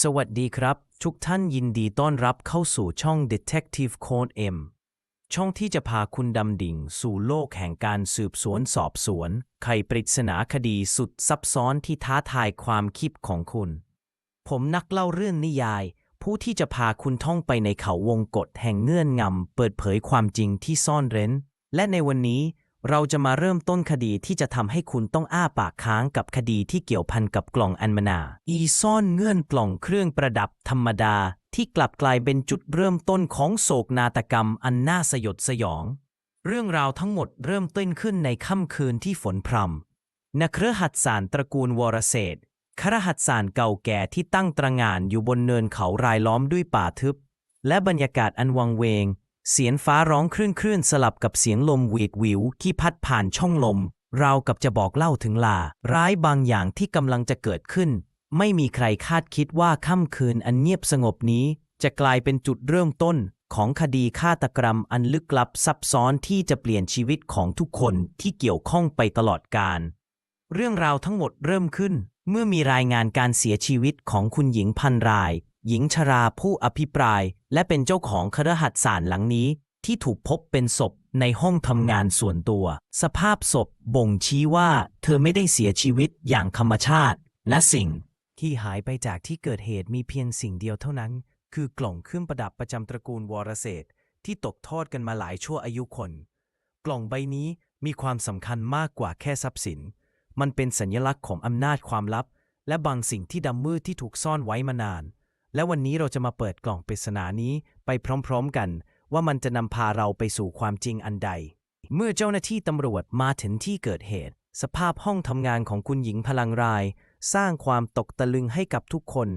สวัสดีครับ ทุกท่านยินดีต้อนรับเข้าสู่ช่อง Detective Code M ช่องที่จะพาคุณดำดิ่งสู่โลกแห่งการสืบสวนสอบสวน ไขปริศนาคดีสุดซับซ้อนที่ท้าทายความคิดของคุณ ผมนักเล่าเรื่องนิยาย ผู้ที่จะพาคุณท่องไปในเขาวงกฏแห่งเงื่อนงำเปิดเผยความจริงที่ซ่อนเร้น และในวันนี้ เราจะมาเริ่มต้นคดีที่จะทำให้คุณต้องอ้าปากค้างกับคดีที่เกี่ยวพันกับกล่องอันมนา อีซ่อนเงื่อนกล่องเครื่องประดับธรรมดา ที่กลับกลายเป็นจุดเริ่มต้นของโศกนาฏกรรมอันน่าสยดสยอง เรื่องราวทั้งหมดเริ่มต้นขึ้นในค่ำคืนที่ฝนพรำนักเครือหัดสารตระกูลวรเศษครหัสสารเก่าแก่ที่ตั้งตระหง่านอยู่บนเนินเขารายล้อมด้วยป่าทึบ และบรรยากาศอันวังเวง เสียงฟ้าร้องคลื่นคลื่นๆสลับกับเสียงลมหวีดหวิวที่พัดผ่านช่องลม ราวกับจะบอกเล่าถึงลา ร้ายบางอย่างที่กำลังจะเกิดขึ้น ไม่มีใครคาดคิดว่าค่ำคืนอันเงียบสงบนี้ จะกลายเป็นจุดเริ่มต้นของคดีฆาตกรรมอันลึกลับซับซ้อนที่จะเปลี่ยนชีวิตของทุกคนที่เกี่ยวข้องไปตลอดกาลเรื่องราวทั้งหมดเริ่มขึ้น เมื่อมีรายงานการเสียชีวิตของคุณหญิงพันราย หญิงชราผู้อภิปรายและเป็นเจ้าของคฤหัสถานหลังนี้ ที่ถูกพบเป็นศพในห้องทำงานส่วนตัว สภาพศพบ่งชี้ว่าเธอไม่ได้เสียชีวิตอย่างธรรมชาติ และสิ่ง ที่หายไปจากที่เกิดเหตุมีเพียงสิ่งเดียวเท่านั้น คือกล่องเครื่องประดับประจำตระกูลวรเศรษฐ์ที่ตกทอดกันมาหลายชั่วอายุคน กล่องใบนี้มีความสำคัญมากกว่าแค่ทรัพย์สิน มันเป็นสัญลักษณ์ของอำนาจความลับ และบางสิ่งที่ดำมืดที่ถูกซ่อนไว้มานาน และวันนี้เราจะมาเปิดกล่องปริศนานี้ไปพร้อมๆกัน ว่ามันจะนำพาเราไปสู่ความจริงอันใด เมื่อเจ้าหน้าที่ตำรวจมาถึงที่เกิดเหตุ สภาพห้องทำงานของคุณหญิงพลังราย สร้างความตกตะลึงให้กับทุกคน